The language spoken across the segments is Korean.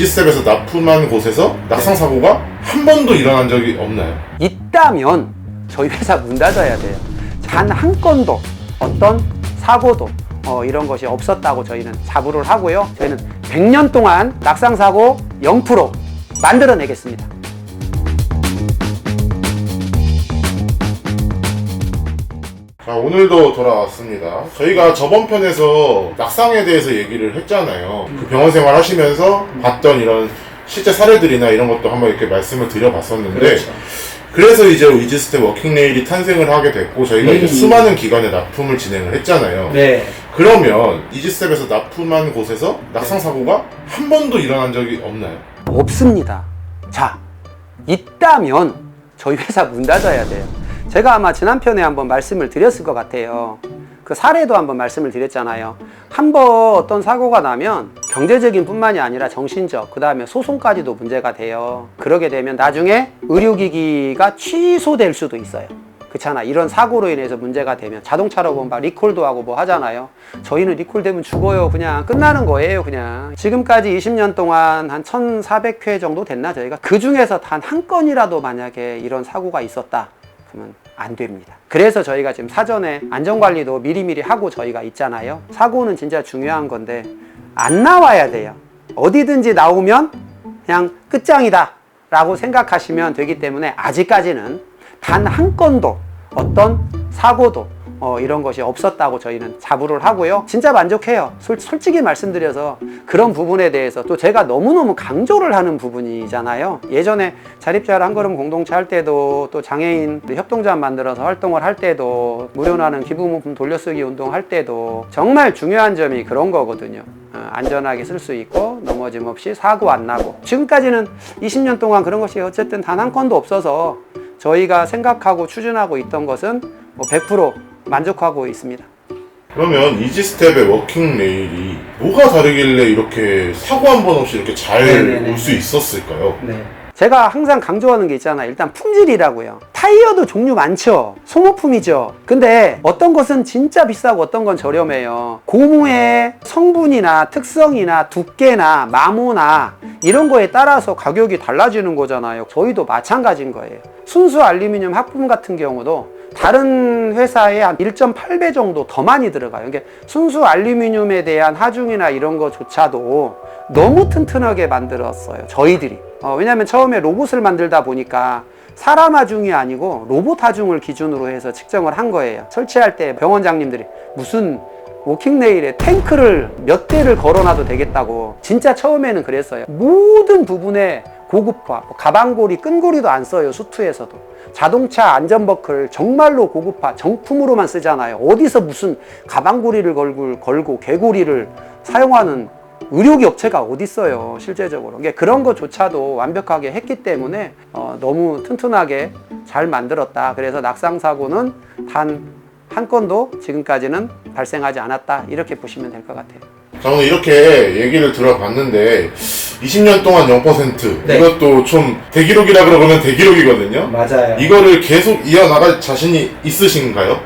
이지스텝에서 납품한 곳에서 낙상 사고가 한 번도 일어난 적이 없나요? 있다면 저희 회사 문 닫아야 돼요. 단 한 건도 어떤 사고도 어, 이런 것이 없었다고 저희는 자부를 하고요. 저희는 100년 동안 낙상 사고 0% 만들어내겠습니다. 자, 오늘도 돌아왔습니다. 저희가 저번 편에서 낙상에 대해서 얘기를 했잖아요. 그 병원 생활 하시면서 봤던 이런 실제 사례들이나 이런 것도 한번 이렇게 말씀을 드려봤었는데 그렇죠. 그래서 이제 이지스텝 워킹레일이 탄생을 하게 됐고 저희가 이제 음. 수많은 기관에 납품을 진행을 했잖아요. 네. 그러면 이지스텝에서 납품한 곳에서 낙상 사고가 한 번도 일어난 적이 없나요? 없습니다. 자, 있다면 저희 회사 문 닫아야 돼요. 제가 아마 지난 편에 한번 말씀을 드렸을 것 같아요. 그 사례도 한번 말씀을 드렸잖아요. 한번 어떤 사고가 나면 경제적인 뿐만이 아니라 정신적, 그 다음에 소송까지도 문제가 돼요. 그러게 되면 나중에 의료기기가 취소될 수도 있어요. 그렇잖아. 이런 사고로 인해서 문제가 되면 자동차로 보면 막 리콜도 하고 뭐 하잖아요. 저희는 리콜되면 죽어요. 그냥 끝나는 거예요. 그냥. 지금까지 20년 동안 한 1,400회 정도 됐나 저희가 그 중에서 단 한 건이라도 만약에 이런 사고가 있었다. 그러면 안 됩니다. 그래서 저희가 지금 사전에 안전관리도 미리미리 하고 저희가 있잖아요. 사고는 진짜 중요한 건데 안 나와야 돼요. 어디든지 나오면 그냥 끝장이다 라고 생각하시면 되기 때문에 아직까지는 단 한 건도 어떤 사고도 어, 이런 것이 없었다고 저희는 자부를 하고요. 진짜 만족해요. 솔, 솔직히 말씀드려서 그런 부분에 대해서 또 제가 너무너무 강조를 하는 부분이잖아요. 예전에 자립자를 한 걸음 공동체 할 때도 또 장애인 협동조합 만들어서 활동을 할 때도 무료나는 기부문품 돌려쓰기 운동 할 때도 정말 중요한 점이 그런 거거든요. 어, 안전하게 쓸 수 있고 넘어짐 없이 사고 안 나고 지금까지는 20년 동안 그런 것이 어쨌든 단 한 건도 없어서 저희가 생각하고 추진하고 있던 것은 뭐100% 만족하고 있습니다. 그러면 이지스텝의 워킹 레일이 뭐가 다르길래 이렇게 사고 한 번 없이 이렇게 잘 네네네. 올수 있었을까요? 네. 제가 항상 강조하는 게 있잖아요. 일단 품질이라고요. 타이어도 종류 많죠. 소모품이죠. 근데 어떤 것은 진짜 비싸고 어떤 건 저렴해요. 고무의 성분이나 특성이나 두께나 마모나 이런 거에 따라서 가격이 달라지는 거잖아요. 저희도 마찬가지인 거예요. 순수 알루미늄 합품 같은 경우도 다른 회사의 한 1.8배 정도 더 많이 들어가요. 이게 순수 알루미늄에 대한 하중이나 이런 거조차도 너무 튼튼하게 만들었어요. 저희들이. 어, 왜냐하면 처음에 로봇을 만들다 보니까 사람 하중이 아니고 로봇 하중을 기준으로 해서 측정을 한 거예요. 설치할 때 병원장님들이 무슨 워킹 레일에 탱크를 몇 대를 걸어놔도 되겠다고 진짜 처음에는 그랬어요. 모든 부분에 고급화, 뭐 가방고리, 끈고리도 안 써요. 수트에서도. 자동차 안전버클 정말로 고급화, 정품으로만 쓰잖아요. 어디서 무슨 가방고리를 걸고, 걸고 개고리를 사용하는 의료기 업체가 어디 있어요 실제적으로 그러니까 그런 것조차도 완벽하게 했기 때문에 어, 너무 튼튼하게 잘 만들었다 그래서 낙상 사고는 단 한 건도 지금까지는 발생하지 않았다 이렇게 보시면 될 것 같아요. 자 오늘 이렇게 얘기를 들어봤는데 20년 동안 0% 네. 이것도 좀 대기록이라 그러면 대기록이거든요. 맞아요. 이거를 계속 이어나갈 자신이 있으신가요?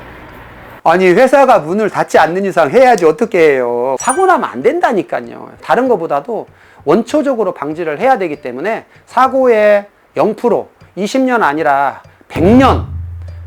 아니 회사가 문을 닫지 않는 이상 해야지 어떻게 해요 사고 나면 안 된다니까요 다른 것보다도 원초적으로 방지를 해야 되기 때문에 사고의 0% 20년 아니라 100년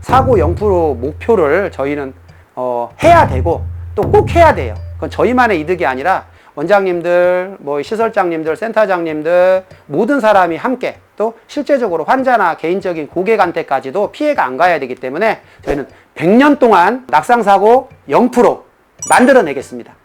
사고 0% 목표를 저희는 어, 해야 되고 또 꼭 해야 돼요 그건 저희만의 이득이 아니라 원장님들, 뭐 시설장님들, 센터장님들 모든 사람이 함께 또 실제적으로 환자나 개인적인 고객한테까지도 피해가 안 가야 되기 때문에 저희는 100년 동안 낙상 사고 0% 만들어내겠습니다.